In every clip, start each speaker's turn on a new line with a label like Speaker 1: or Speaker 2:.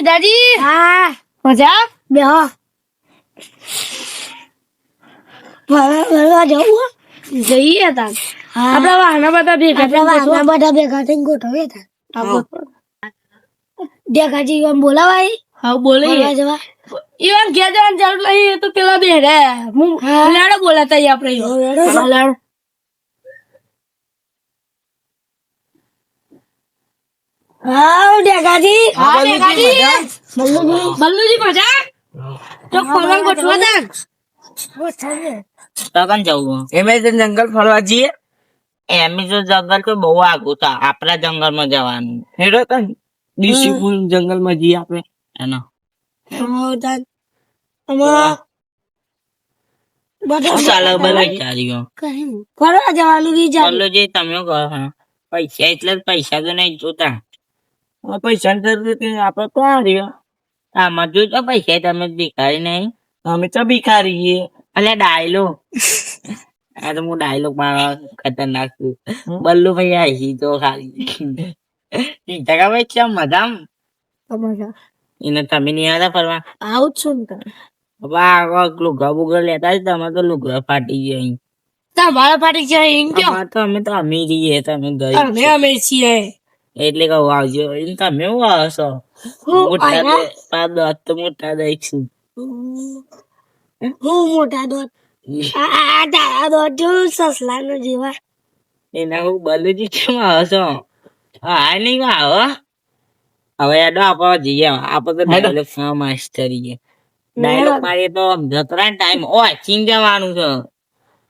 Speaker 1: સીધાજી
Speaker 2: હા.
Speaker 1: મજા?
Speaker 2: બે હો. ફરવા ફરવા જવું
Speaker 1: જઈએ તાર.
Speaker 2: હા.
Speaker 1: વાહના બધા ભેગા
Speaker 2: આપણા બધા ભેગા થઈને ગોઠવીએ તા દેખાજી એમ બોલાવાય?
Speaker 1: હા બોલે.
Speaker 2: જવા.
Speaker 1: ઈવન ઘેર જવાની જરૂર નહીં તો પેલા બે રે હું. લાડો બોલાતા આપણે
Speaker 2: લેડો.
Speaker 1: હા,
Speaker 2: હા,
Speaker 1: બલ્લુજી મજા તો પલંગ ગોઠવા દે
Speaker 2: બસ
Speaker 3: જવું.
Speaker 4: એમે તો જંગલ ફરવા જઈએ?
Speaker 3: એમેઝોન તો જંગલ તો બહુ આગું હતા આપણા જંગલમાં જવાનું.
Speaker 4: હેડો તન ડીસીપુર જંગલમાં જઈએ આપણે.
Speaker 3: એનો.
Speaker 2: ફરવા જવાનું વિચાર
Speaker 3: તમે કહો પૈસા એટલે જ પૈસા તો નહીં જોતા.
Speaker 4: પૈસા આપડે તો કોણ રહ્યો.
Speaker 3: આમાં જોજો પૈસા તમે ભિખારી નહીં.
Speaker 4: અમે તો ભિખારી છીએ.
Speaker 3: અલ્યા ડાયલો. આ તો હું ડાયલોગ મારો ખતરનાક છું. બલ્લુ ભાઈ આવી તો ખાલી. જગા ભાઈ છે મજામ? એને તમે નહીં આવતા ફરવા?
Speaker 2: આવું જ છું ને તાન.
Speaker 3: લુગા બુગા લેતા જ તમે તો લુગા ફાટી ગયા અહીં.
Speaker 1: તમારા ફાટી ગયા
Speaker 3: અહીં તો અમે તો અમે છીએ તમે
Speaker 1: અમે અમે છીએ.
Speaker 3: એટલે કહું આવજો. એને તમે હું આવશો? મોટા પા દોત તો મોટા દઈશું
Speaker 2: હું મોટા દોત આ આ તારા દોત જેવું સસલાનો જેવા.
Speaker 3: એના હું બલુજી કેમ આવશો? હા નહીં આવો. હવે એડો આપો જઈએ. આપો તો ડાયલોગ ફા માસ્ટર છે. ડાયલોગ મારીએ તો જતરા ટાઈમ ઓય ચીન છે.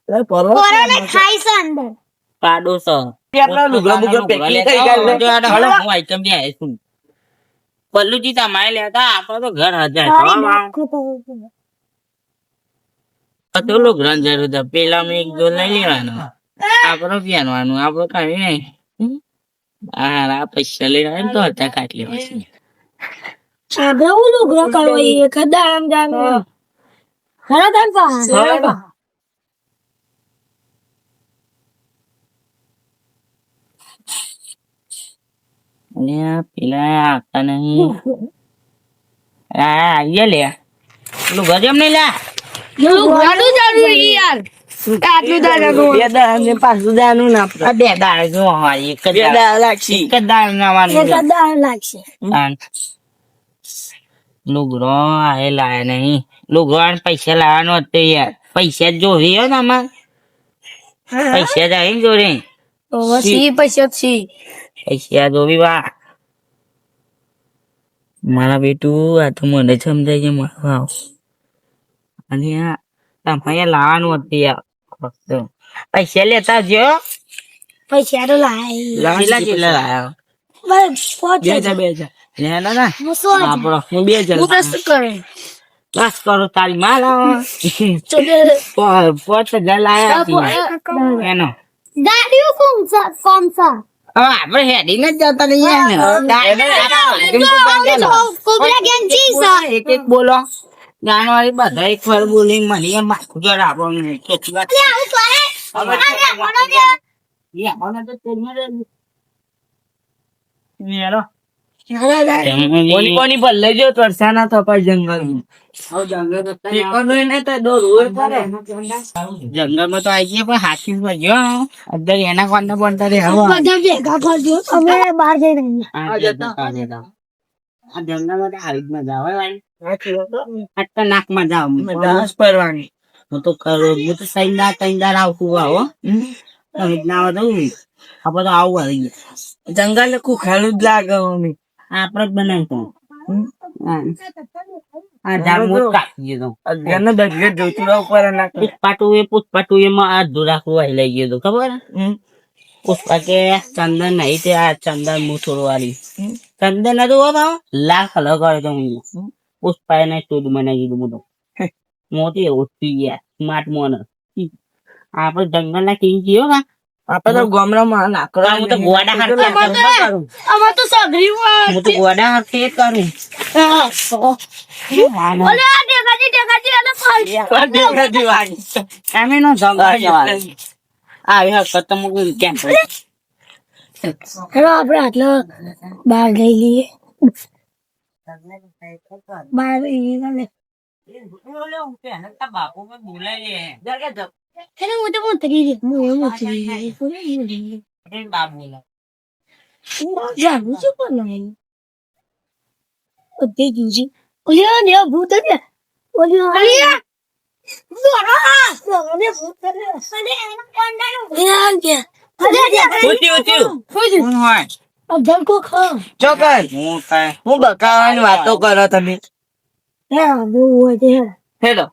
Speaker 4: એટલે ફરવા
Speaker 2: કોરોને ખાઈ અંદર.
Speaker 3: પાડો છું. પલ્લુજી તમારે લેતા આપો તો ઘર હજાર જરૂર પેલા મેં એક જો લઈ લેવાનો. આપણો પહેરવાનું આપણો કઈ નહીં. હમ? હા આ પૈસા લઈને આવે ને તો હતા કાઢ લેવા છે
Speaker 2: એ આમ જાનું ખરા તાન પા
Speaker 3: અને આ પેલા આવતા નહીં આ આવીએ લે પેલું ગજમ નહીં લે
Speaker 1: ઘણું જરૂરી યાર આટલું દાદા
Speaker 4: બે દાડા ને પાછું દાનું ના આપણે
Speaker 3: આ બે દાળ જો હોય એક જ
Speaker 4: બે
Speaker 3: દાળ
Speaker 4: દાડા લાગશે
Speaker 3: એક જ દાળ. નાવાનું
Speaker 2: એ કદા લાગશે
Speaker 3: તાન. લુગડો આ લાયા નહીં. પૈસા લાવવાનો હતો યાર. પૈસા જ જોવી ને આમાં. પૈસા જ આવી જોડે.
Speaker 1: પૈસા સી
Speaker 3: પૈસા જોવી વા મારા બેટું આ તો મને સમજાય છે મારો ભાવ અને તમારે લાવવાનું હતું યાર પૈસા લેતા જો
Speaker 2: પૈસા તો લાય
Speaker 3: કેટલા કેટલા લાયા
Speaker 2: બસ
Speaker 4: બે હજાર બે હજાર
Speaker 3: લેના ના
Speaker 2: હું સો
Speaker 3: આપણો
Speaker 4: હું બે હજાર
Speaker 1: હું કશું કરે
Speaker 3: બસ કરો તારી માં લાવો પાંચ હજાર લાયા. એનો
Speaker 2: ગાડીઓ કોમ સા કોમ સા
Speaker 3: હવે આપણે હેડીને જ જતા
Speaker 2: સા
Speaker 3: એક એક બોલો ગાનો વાળી બધા એક વાર બોલી મને એમ માથું જડ આપણને કેટલી વાત
Speaker 2: આવું
Speaker 4: કોની પર લઈ થપાય જંગલ. ઠેકાણું નહીં તો
Speaker 3: આવી ગયા પણ હાથી પર જો અંદર એના કોને બનતા રે
Speaker 2: ભેગા કરજો અમે બહાર જઈ રહ્યા
Speaker 3: આ જતા, આ જતા. આ જંગલમાં તો આવી જ મજા આવે જાવ
Speaker 4: ડાન્સ પરવાની.
Speaker 3: હું તો કરું હું તો સૈંદા તૈંદા આવતું આવો તમે ના આવો તો આપણે તો આવું આવી ગયા.
Speaker 4: જંગલ કુખાલું જ લાગે મમ્મી.
Speaker 3: આપણે જ કે ચંદન નહીં તે આ ચંદન વાળી. ચંદન હતું લાખ અલગ કરે તો હું. પુષ્પા એને ચૂદ બનાવી દીધું બધું. મોટી ઓછી ગયા. સ્માર્ટ મોનર. આપણે જંગલ ના કિંગ ગયો કા
Speaker 4: આપણે તો ગામડામાં લાકડા
Speaker 3: હું તો ગોડા હાથે
Speaker 1: અમાર તો સગરી
Speaker 3: હું તો ગોડા હાથે કરું.
Speaker 1: ઓલે આ દેખાજી દેખાજી અને ફાઈ
Speaker 3: એમ નો જંગલ જવાનું. આવી હકત તો મૂકું કેમ
Speaker 2: હેલો આપણે આટલો બહાર લઈ લઈએ. બાર એ ગમે
Speaker 3: બાપુ બોલાય
Speaker 2: એને Kailangan mo na mong tagilid mo. Huwag mo tagilid. Ano yung
Speaker 4: babo lang? Diyan, gusto
Speaker 2: pa naman.
Speaker 4: Pagkay,
Speaker 3: Ginji. Uli
Speaker 4: yan, yan, buta niya. Uli
Speaker 2: yan. Uli yan! Zora!
Speaker 4: Zora
Speaker 3: niya, buta niya. Uli yan, ang kanda
Speaker 4: yung. Uli yan,
Speaker 2: yan. Uli yan, yan. Uti,
Speaker 4: uti. Uti. Unhoy.
Speaker 3: Abdan ko ka.
Speaker 2: Chokan.
Speaker 4: Mutay. Mubakawan, wato
Speaker 2: ka na tabi. Yeah, no,
Speaker 4: what the
Speaker 2: hell.
Speaker 4: Hello.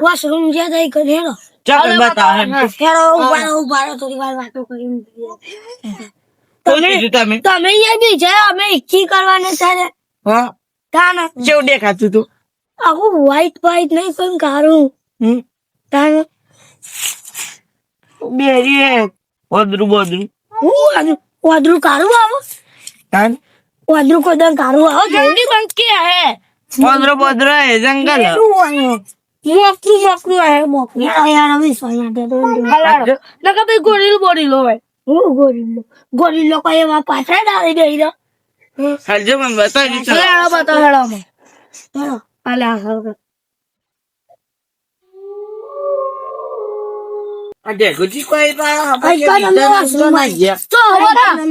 Speaker 2: Washroom જે થઈ કરી ચાલો થોડી વાર વાતો
Speaker 4: કરી તમે?
Speaker 2: બીજા અમે ઇક્કી કરવાના તારે
Speaker 4: હા. દેખાતું તું?
Speaker 2: આખું વ્હાઈટ વ્હાઈટ નહીં પણ કાળું
Speaker 4: હમ. બેરી હે ઓદરું બોદરું
Speaker 2: હું આજુ વાદળું કાળું આવો?
Speaker 4: તાન
Speaker 2: વાદળું કોદન કાળું આવો? જલ્દી બંધ કે હે.
Speaker 4: ઓદરો બોદરો હે જંગલ.
Speaker 2: મોકરું મોકરું હે મોકરું યાર હવે સોયા દે દો. નકા ભાઈ ગોરીલ બોરીલો હોય. હું ગોરીલો? ગોરીલો કોઈ એમાં પાછળ ડાળી ગઈ રહ્યો.
Speaker 4: હાલજો મને
Speaker 2: બતાવી બતાવો હેડો હેડો alakalı. Hadi, kutu koy
Speaker 4: bana. Ay,
Speaker 2: bana ne var?
Speaker 4: Sonra,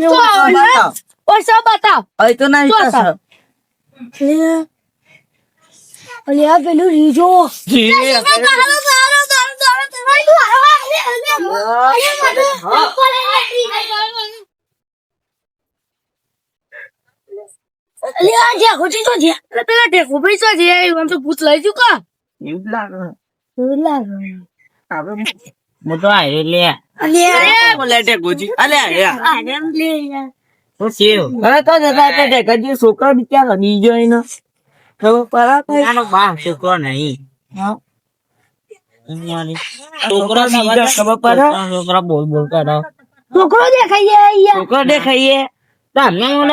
Speaker 2: sonra. Oysa
Speaker 4: bata. Ay, tu
Speaker 2: na
Speaker 4: ita.
Speaker 2: અલે આ પેલું રીજો રીજો અલ્યા જે ખોટી તો જે એટલે પેલા ટેકો ભાઈ તો જે આમ તો ભૂત લઈ ગયું કા.
Speaker 4: એવું લાગે. એવું લાગે.
Speaker 2: હવે
Speaker 3: હું તો આવ્યો લે.
Speaker 4: અલ્યા બોલે ટેકો જી અલ્યા
Speaker 2: અરે લે
Speaker 3: હું સેવ
Speaker 4: હવે તો જતા કે ટેકો જી છોકરો બિચારો બીજો એનો ખબર પરા તો
Speaker 3: આનો બા છોકરો નહીં. છોકરો
Speaker 4: ખબર પડે?
Speaker 3: છોકરા બોલ બોલ કરે
Speaker 2: છોકરો દેખાઈએ
Speaker 4: છોકરો દેખાઈએ
Speaker 3: તમે હું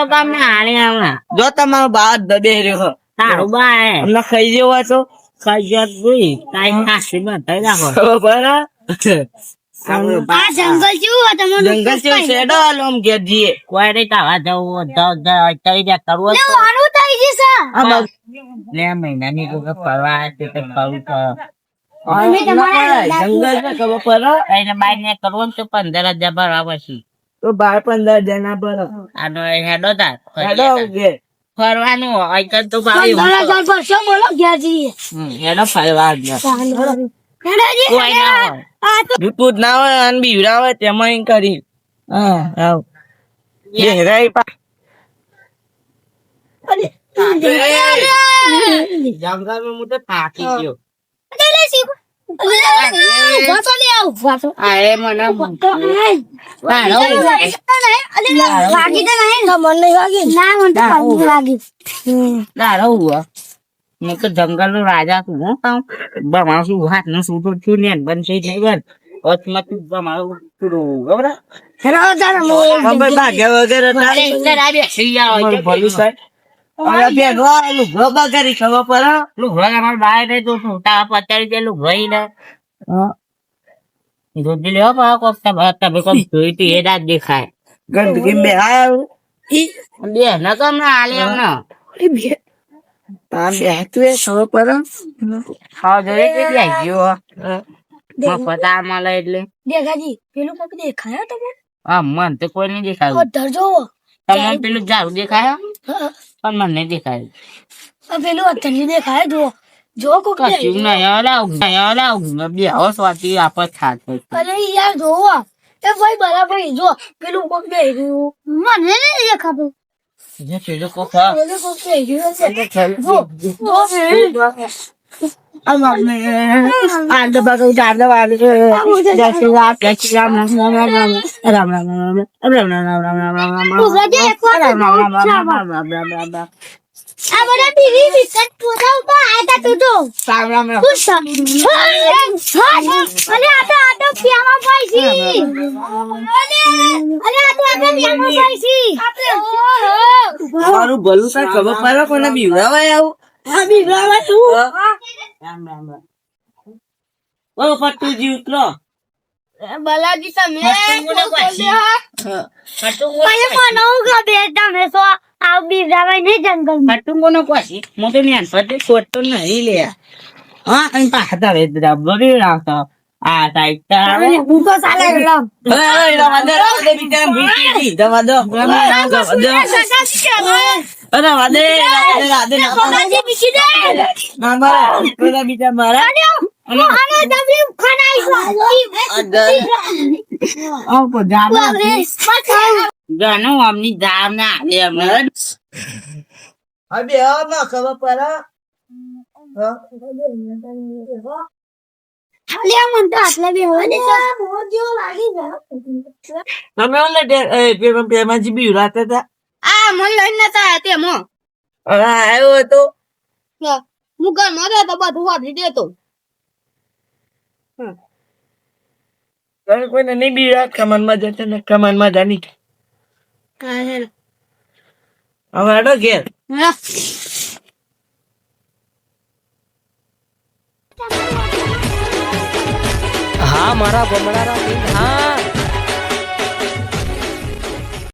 Speaker 4: જો તમારો બાદ દબે
Speaker 3: તારું
Speaker 4: બાય ખાઈ જેવો છો ખાઈ જત
Speaker 3: કાઈ નાસી
Speaker 2: માં થઈ
Speaker 3: નાખો
Speaker 4: બરાબર જંગલ કરવો તમે
Speaker 3: જંગલ જેવું ને કરવું તો પંદર હજાર ભરવા પછી
Speaker 4: તો બાર પંદર જણા પર
Speaker 3: આનો હેડો તાર
Speaker 4: હેડો ઘેર.
Speaker 3: ફરવાનું હોય તો ભાઈ
Speaker 2: પંદર હજાર પરસો બોલો ગયા જઈએ.
Speaker 3: હેડો ફરવા જ
Speaker 2: હેડાજી,
Speaker 3: ના હોય.
Speaker 2: આ તો
Speaker 4: દૂધ ના હોય અને બીવડા હોય તેમાં કરી. હા આવ. ઘેરાઈ પા
Speaker 3: જંગલ હું તો થાકી ગયો. જંગલ નો રાજા છું હું બમાવ છું હાથનું સૂટો છું ને બનશે નહીં બન વચમાં તું બમાવ ખબર
Speaker 4: ભાગ્યા વગેરે
Speaker 3: મન તો કોઈ નહીં દેખાયું.
Speaker 2: ધરજો
Speaker 3: તમને પેલું ઝાડુ દેખાય પણ મને દેખાય.
Speaker 2: પેલું અત્યારે દેખાય જો જો કોક
Speaker 3: કશું
Speaker 2: ના
Speaker 3: યાર આવું ના યાર આવું બે હોસ વાતી આપત થાત
Speaker 2: અરે યાર જોવા એ ભાઈ બરાબર જો પેલું કોક બે ગયું મને નહીં દેખાતું.
Speaker 3: પેલો કોક
Speaker 2: પેલો કોક
Speaker 4: બે ગયું છે
Speaker 1: আমরা টিভি বিস্কুট
Speaker 4: কোথাও তো আটা
Speaker 1: তুটো রাম রাম রাম খুব সামনে আরে আটা আটা পিয়ামা পাইছি আরে আরে আটা আটা পিয়ামা পাইছি
Speaker 4: મારું ભલું કઈ ખબર પડે કોને બીવડાવાય આવું
Speaker 2: હા બીવડાવાય શું
Speaker 3: રામ રામ રામ. ઓ પટ્ટુજી ઉતરો.
Speaker 1: બલાજી તમે
Speaker 3: કોને પાછી? પટ્ટુ
Speaker 1: મને મનાવું કે બે તમે સો આ બીવડાવાય નહીં જંગલ
Speaker 3: પટુંગો નો પાછી. હું તો ન્યાન પટે છોડતો નહીં લે. હા અને પાછા તારે બરી રાખતો આ સાઈડ તારે
Speaker 2: હું તો ચાલે ગયેલો.
Speaker 4: રવા દે રવા દે બિચારા ભૂખી દવા દો. દવા દો. રવા દો રવા દે રવા દે. ના મારા પેલા બીજા મારા.
Speaker 1: આને તમે ખનાઈ
Speaker 4: આવ કો જાના
Speaker 3: ગાનું આમની દામ ના આવે. અમને
Speaker 4: અબે આવ ના ખબર
Speaker 1: બે ને
Speaker 4: તમે ઓલે પેમાજી બીવડાતા હતા.
Speaker 1: આ મન લઈને નતા તે મો
Speaker 4: હવે આવ્યો તો
Speaker 1: હું ઘરમાં તો. બધું વાપરી દેતો
Speaker 4: કોઈને નહીં બીવડા કમાનમાં જતા ને કમાનમાં જાની હવે આડો ઘેર.
Speaker 5: હા. મારા ગમડારા હા.